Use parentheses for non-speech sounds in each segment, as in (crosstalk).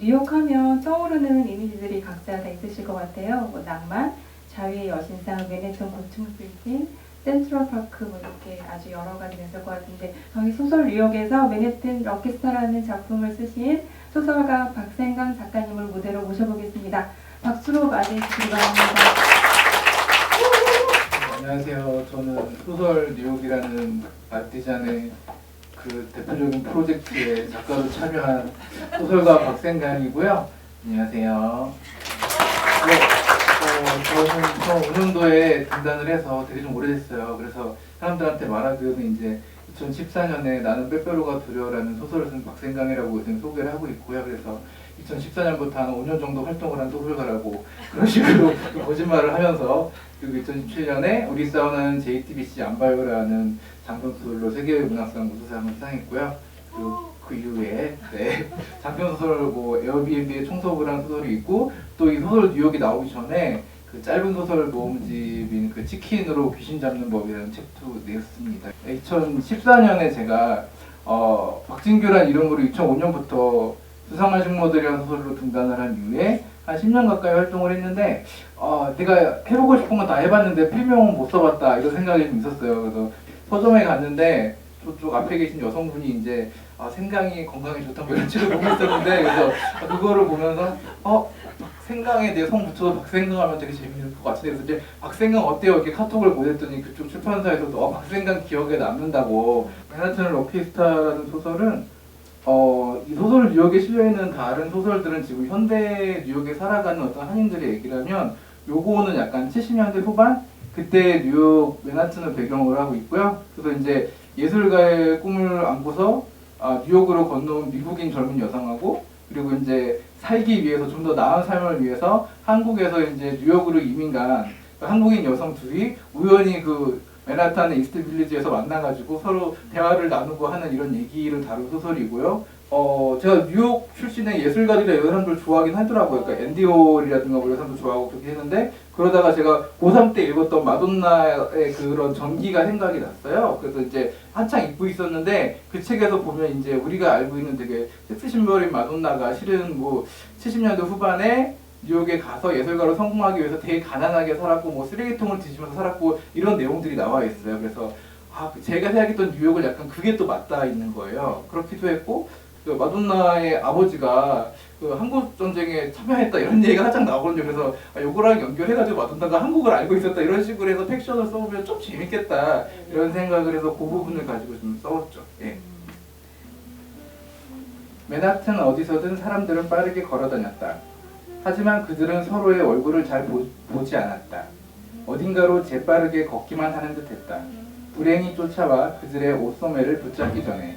뉴욕하면 떠오르는 이미지들이 각자 다 있으실 것 같아요. 뭐 낭만, 자유의 여신상, 맨해튼 고층 빌딩, 센트럴파크 뭐 이렇게 아주 여러 가지가 있을 것 같은데 저희 소설 뉴욕에서 맨해튼 럭키스타라는 작품을 쓰신 소설가 박생강 작가님을 무대로 모셔보겠습니다. 박수로 맞이해 주시기 바랍니다. 안녕하세요. 저는 소설 뉴욕이라는 아티잔의 그 대표적인 프로젝트에 작가로 참여한 소설가 박생강이고요. 안녕하세요. 네, 어, 저는 2005년도에 등단을 해서 되게 좀 오래됐어요. 그래서 사람들한테 말하기로는 이제 2014년에 나는 빼빼로가 두려워라는 소설을 쓴 박생강이라고 지금 소개를 하고 있고요. 그래서 2014년부터 한 5년 정도 활동을 한 소설가라고 (laughs) 그런 식으로 거짓말을 하면서 그리고 2017년에 우리 싸우는 JTBC 안바요라는 장편 소설로 세계 문학상 우수상을 수상했고요. 그리고 그 이후에 네, (laughs) 장편 소설 뭐 에어비앤비의 한 소설이 있고 또 이 소설 뉴욕이 나오기 전에 그 짧은 소설 모음집인 그 치킨으로 귀신 잡는 법이라는 책도 냈습니다. 2014년에 제가 어, 박진규란 이름으로 2005년부터 수상한 식모들이라는 소설로 등단을 한 이후에 한 10년 가까이 활동을 했는데 어, 내가 해보고 싶은 건 다 해봤는데 필명은 못 써봤다 이런 생각이 좀 있었어요. 그래서 서점에 갔는데 저쪽 앞에 계신 여성분이 이제 아, 생강이 건강에 좋다고 이런 책을 보고 있었는데 그래서 그거를 보면서 어 생강에 내성 붙여서 박생강 하면 되게 재밌을 것 같은데 그래서 이제 박생강 어때요 이렇게 카톡을 보냈더니 그쪽 출판사에서도 어, 박생강 기억에 남는다고 맨하튼 럭키스타라는 소설은 어, 이 소설 뉴욕에 실려있는 다른 소설들은 지금 현대 뉴욕에 살아가는 어떤 한인들의 얘기라면 요거는 약간 70년대 후반 그때 뉴욕 맨하튼을 배경으로 하고 있고요. 그래서 이제 예술가의 꿈을 안고서 아, 뉴욕으로 건너온 미국인 젊은 여성하고 그리고 이제 살기 위해서 좀 더 나은 삶을 위해서 한국에서 이제 뉴욕으로 이민 간 한국인 여성 둘이 우연히 그 맨하탄의 이스트 빌리지에서 만나가지고 서로 대화를 나누고 하는 이런 얘기를 다룬 소설이고요. 어, 제가 뉴욕 출신의 예술가들이나 이런 사람들 좋아하긴 하더라고요. 그러니까 앤디 홀이라든가 뭐 이런 사람도 좋아하고 그렇게 했는데 그러다가 제가 고3 때 읽었던 마돈나의 그런 전기가 생각이 났어요. 그래서 이제 한창 읽고 있었는데 그 책에서 보면 이제 우리가 알고 있는 되게 섹스 심벌인 마돈나가 실은 뭐 70년대 후반에 뉴욕에 가서 예술가로 성공하기 위해서 되게 가난하게 살았고 뭐 쓰레기통을 뒤지면서 살았고 이런 내용들이 나와 있어요. 그래서 아 제가 생각했던 뉴욕을 약간 그게 또 맞닿아 있는 거예요. 그렇기도 했고 그 마돈나의 아버지가 그 한국 전쟁에 참여했다 이런 얘기가 한창 나오거든요. 그래서 아, 요거랑 연결해가지고 마돈나가 한국을 알고 있었다 이런 식으로 해서 팩션을 써보면 좀 재밌겠다 이런 생각을 해서 그 부분을 가지고 좀 써봤죠. 예. 맨하튼 어디서든 사람들은 빠르게 걸어다녔다. 하지만 그들은 서로의 얼굴을 잘 보, 보지 않았다. 어딘가로 재빠르게 걷기만 하는 듯했다. 불행이 쫓아와 그들의 옷소매를 붙잡기 전에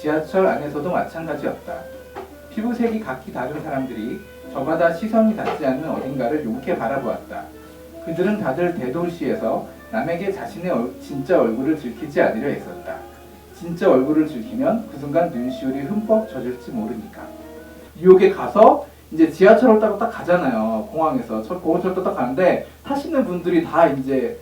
지하철 안에서도 마찬가지였다. 피부색이 각기 다른 사람들이 저마다 시선이 닿지 않는 어딘가를 용케 바라보았다. 그들은 다들 대도시에서 남에게 자신의 얼- 진짜 얼굴을 들키지 않으려 했었다. 진짜 얼굴을 들키면 그 순간 눈시울이 흠뻑 젖을지 모르니까. 뉴욕에 가서 이제 지하철을 타고 딱 가잖아요. 공항에서 첫 공항철도 딱 가는데 타시는 분들이 다 이제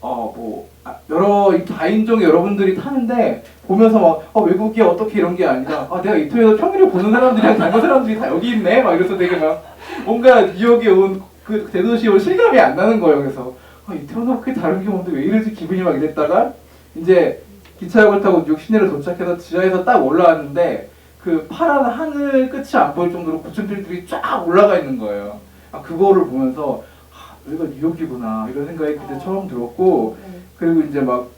어 뭐 여러 이 다인종 여러분들이 타는데 보면서 막 어, 외국이 어떻게 이런 게 아니라 아 내가 이토에서 평일에 보는 사람들이랑 다른 사람들이 다 여기 있네 막 이래서 되게 막 뭔가 뉴욕에 온 그 대도시에 온 실감이 안 나는 거예요. 그래서 아, 이태원하고 그게 다른 게 뭔데 왜 이러지 기분이 막 이랬다가 이제 기차역을 타고 뉴욕 시내를 도착해서 지하에서 딱 올라왔는데 그 파란 하늘 끝이 안 보일 정도로 고층빌들이 쫙 올라가 있는 거예요. 아 그거를 보면서 아, 여기가 뉴욕이구나 이런 생각이 그때 처음 들었고 그리고 이제 막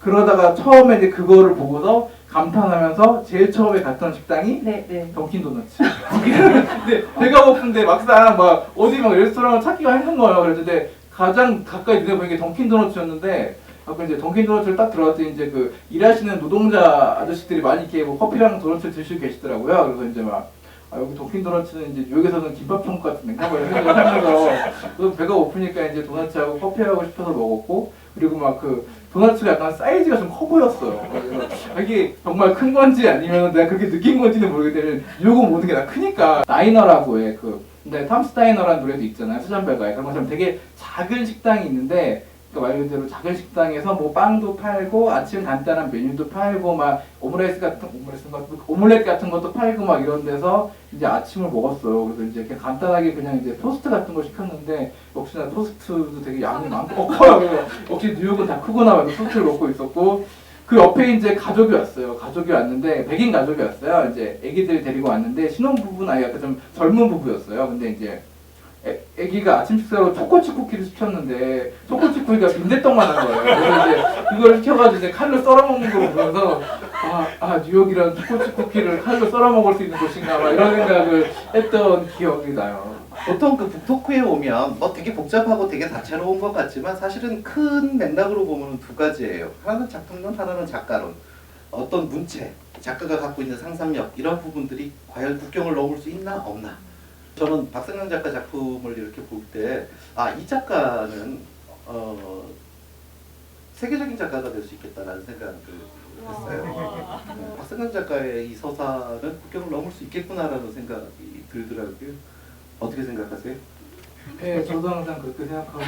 그러다가 처음에 이제 그거를 보고서 감탄하면서 제일 처음에 갔던 식당이 네, 네. 던킨 도너츠. 근데 (laughs) 배가 고픈데 막상 막 어디 막 레스토랑을 찾기가 힘든 거예요. 그랬는데 가장 가까이 눈에 보이는 게 던킨 도너츠였는데 아까 이제 던킨 도너츠를 딱 들어갔더니 이제 그 일하시는 노동자 아저씨들이 많이 이렇게 뭐 커피랑 도너츠를 드시고 계시더라고요. 그래서 이제 막 아, 여기 던킨 도너츠는 이제 뉴욕에서는 김밥 천국 같은 데인가 뭐 이런 생각을 하면서 그래서 배가 고프니까 이제 도너츠하고 커피하고 싶어서 먹었고 그리고 막 그 도너츠가 약간 사이즈가 좀 커 보였어요. 그래서 아, 이게 정말 큰 건지 아니면 내가 그렇게 느낀 건지는 모르겠는데 뉴욕은 모든 게 다 크니까 다이너라고 해. 그 근데 탐스 다이너라는 노래도 있잖아요. 수잔 베가에 그런 것처럼 되게 작은 식당이 있는데 그러니까 말 그대로 작은 식당에서 뭐 빵도 팔고 아침 간단한 메뉴도 팔고 막 오므라이스 같은 오므라이스 같은 오믈렛 같은 것도 팔고 막 이런 데서 이제 아침을 먹었어요. 그래서 이제 그냥 간단하게 그냥 이제 토스트 같은 거 시켰는데 역시나 토스트도 되게 양이 많고 (laughs) 어, 커요. 역시 뉴욕은 다 크구나 하면서 토스트를 먹고 있었고 그 옆에 이제 가족이 왔어요. 가족이 왔는데 백인 가족이 왔어요. 이제 아기들 데리고 왔는데 신혼부부 나이가 좀 젊은 부부였어요. 근데 이제 애, 애기가 아침 식사로 초코칩 쿠키를 시켰는데 초코칩 쿠키가 빈대떡만 한 거예요. 이제 그걸 시켜가지고 이제 칼로 썰어 먹는 거 보면서 아, 아 뉴욕이란 초코칩 쿠키를 칼로 썰어 먹을 수 있는 곳인가 막 이런 생각을 했던 기억이 나요. 보통 그 북토크에 오면 뭐 되게 복잡하고 되게 다채로운 것 같지만 사실은 큰 맥락으로 보면 두 가지예요. 하나는 작품론, 하나는 작가론. 어떤 문체, 작가가 갖고 있는 상상력 이런 부분들이 과연 국경을 넘을 수 있나 없나. 저는 박상현 작가 작품을 이렇게 볼 때 아 이 작가는 어, 세계적인 작가가 될 수 있겠다라는 생각을 했어요. 네, 박상현 작가의 이 서사는 국경을 넘을 수 있겠구나라는 생각이 들더라고요. 어떻게 생각하세요? 네, 저도 항상 그렇게 생각하고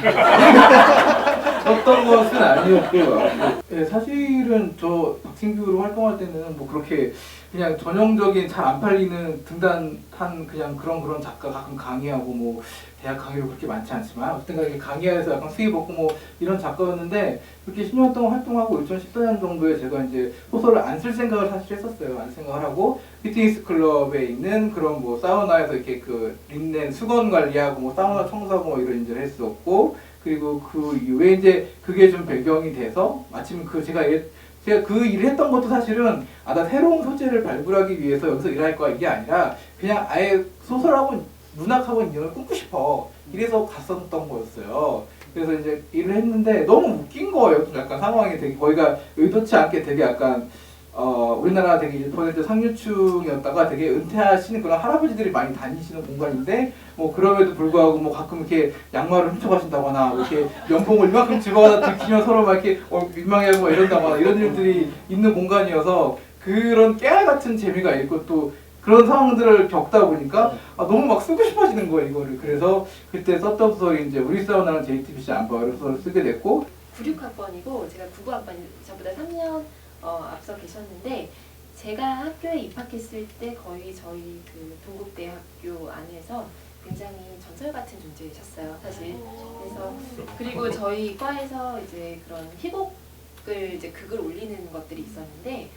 어떤 (laughs) 것은 아니었고요. 네, 사실은 저 박진규로 활동할 때는 뭐 그렇게 그냥 전형적인 잘 안 팔리는 등단한 그냥 그런 그런 작가 가끔 강의하고 뭐 대학 강의로 그렇게 많지 않지만 어떤 가게 강의해서 약간 수입 얻고 뭐 이런 작가였는데 그렇게 10년 동안 활동하고 2014년 정도에 제가 이제 소설을 안 쓸 생각을 사실 했었어요. 안 생각을 하고 피트니스 클럽에 있는 그런 뭐 사우나에서 이렇게 그 린넨 수건 관리하고 뭐 사우나 청소하고 뭐 이런 일을 했었고 그리고 그 이후에 이제 그게 좀 배경이 돼서 마침 그 제가 예- 제가 그 일을 했던 것도 사실은 아 나 새로운 소재를 발굴하기 위해서 여기서 일할 거야 이게 아니라 그냥 아예 소설하고 문학하고 이걸 꿈꾸고 싶어 이래서 갔었던 거였어요. 그래서 이제 일을 했는데 너무 웃긴 거예요. 좀 약간 상황이 되게 거기가 의도치 않게 되게 약간 어 우리나라 되게 1% 상류층이었다가 되게 은퇴하시는 그런 할아버지들이 많이 다니시는 공간인데 뭐 그럼에도 불구하고 뭐 가끔 이렇게 양말을 훔쳐가신다거나 뭐 이렇게 연봉을 이만큼 집어가다 들키면 서로 막 이렇게 어, 민망해하고 막 이런다거나 이런 일들이 있는 공간이어서 그런 깨알 같은 재미가 있고 또 그런 상황들을 겪다 보니까 아, 너무 막 쓰고 싶어지는 거예요 이거를. 그래서 그때 썼던 소설이 이제 우리 사우나는 JTBC 안바를 소설을 쓰게 됐고 96학번이고 제가 99학번이 저보다 3년 어, 앞서 계셨는데 제가 학교에 입학했을 때 거의 저희 그 동국대학교 안에서 굉장히 전설 같은 존재이셨어요 사실. 그래서 그리고 저희 과에서 이제 그런 희곡을 이제 극을 올리는 것들이 있었는데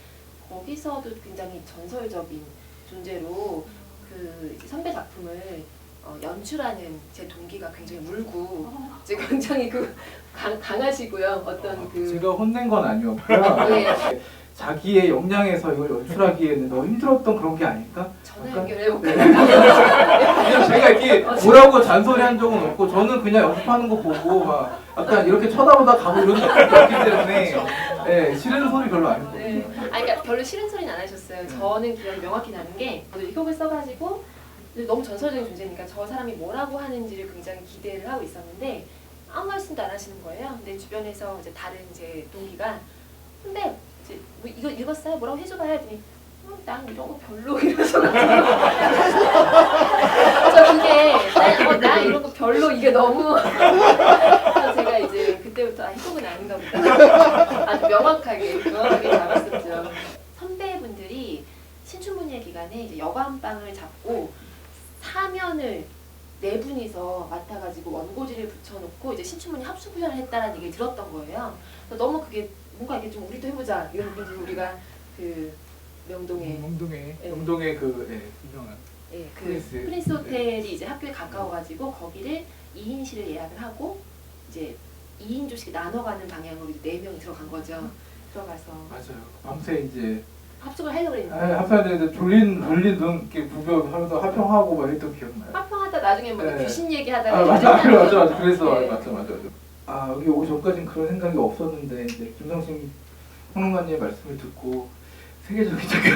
거기서도 굉장히 전설적인 존재로 그 선배 작품을 어, 연출하는 제 동기가 굉장히 울고 이제 굉장히 그 강, 강하시고요 어떤 그 제가 혼낸 건 아니었고요 네. 자기의 역량에서 이걸 연출하기에는 너무 힘들었던 그런 게 아닐까? 전화 약간- 연결해 볼까요? 그냥 제가 이렇게 어? 뭐라고 잔소리 한 적은 없고 저는 그냥 연습하는 거 보고 막 약간 이렇게 쳐다보다 가고 이런 적이 없기 때문에 예, 싫은 소리 별로 안 했고 네. 아, 그러니까 별로 싫은 소리는 안 하셨어요. 저는 기억이 명확히 나는 게 저도 이 곡을 써가지고 너무 전설적인 존재니까 저 사람이 뭐라고 하는지를 굉장히 기대를 하고 있었는데 아무 말씀도 안 하시는 거예요. 근데 주변에서 이제 다른 제 동기가 근데 이제 뭐 이거 읽었어요? 뭐라고 해줘봐야 했더니 음, 난 이런 거 별로 (laughs) 이러셔가지고 (laughs) 저 그게 나, 어, 나 이런 거 별로 이게 너무 그래서 (laughs) 제가 이제 그때부터 아 희곡은 아닌가 보다 아주 명확하게 명확하게 잡았었죠 선배분들이 신춘문예 기간에 이제 여관방을 잡고 사면을 네 분이서 맡아가지고 원고지를 붙여놓고 이제 신춘문예 합수 훈련을 했다는 얘기를 들었던 거예요. 그래서 너무 그게 뭔가 이게 좀 우리도 해보자 이런 분들 우리가 그 명동에 영동에 예. 영동에 그 예, 유명한 예, 그 프린스. 프린스 호텔이 이제 학교에 가까워가지고 거기를 2인실을 예약을 하고 이제 2인 조씩 나눠가는 방향으로 이제 네 명이 들어간 거죠. 들어가서 맞아요 밤새 이제 합숙을 하려고 아, 그랬는데 합사하는데 졸린 졸린 눈 이렇게 부벼 하면서 합평하고 막 이랬던 기억나요. 합평하다 나중에 뭐 네. 귀신 얘기하다가 아 맞아 맞아 맞아 맞아 그래서 네. 맞아 맞아 맞아. 아 여기 오기 전까지는 그런 생각이 없었는데 이제 김성신 평론가님의 말씀을 듣고 세계적인 작가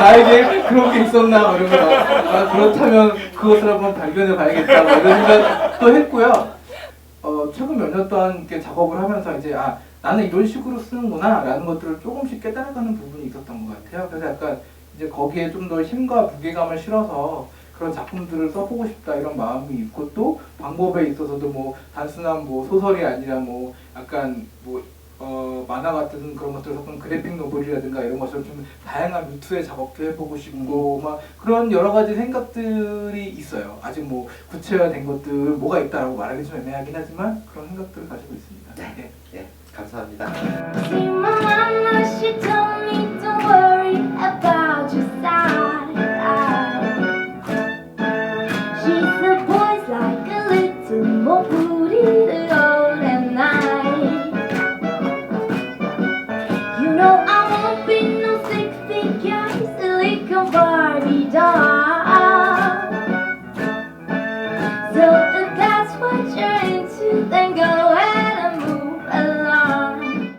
나에게 그런 게 있었나 뭐 이런 거. 아 그렇다면 그것을 한번 발견해 봐야겠다 뭐 이런 생각도 했고요. 어 최근 몇 년 동안 이렇게 작업을 하면서 이제 아 나는 이런 식으로 쓰는구나 라는 것들을 조금씩 깨달아가는 부분이 있었던 것 같아요. 그래서 약간 이제 거기에 좀 더 힘과 무게감을 실어서 그런 작품들을 써보고 싶다 이런 마음이 있고 또 방법에 있어서도 뭐 단순한 뭐 소설이 아니라 뭐 약간 뭐 어, 만화 같은 그런 것들 섞은 그래픽 노블이라든가 이런 것처럼 좀 다양한 루트의 작업도 해보고 싶고 막 그런 여러 가지 생각들이 있어요. 아직 뭐 구체화된 것들 뭐가 있다라고 말하기 좀 애매하긴 하지만 그런 생각들을 가지고 있습니다. 네. 네, 감사합니다.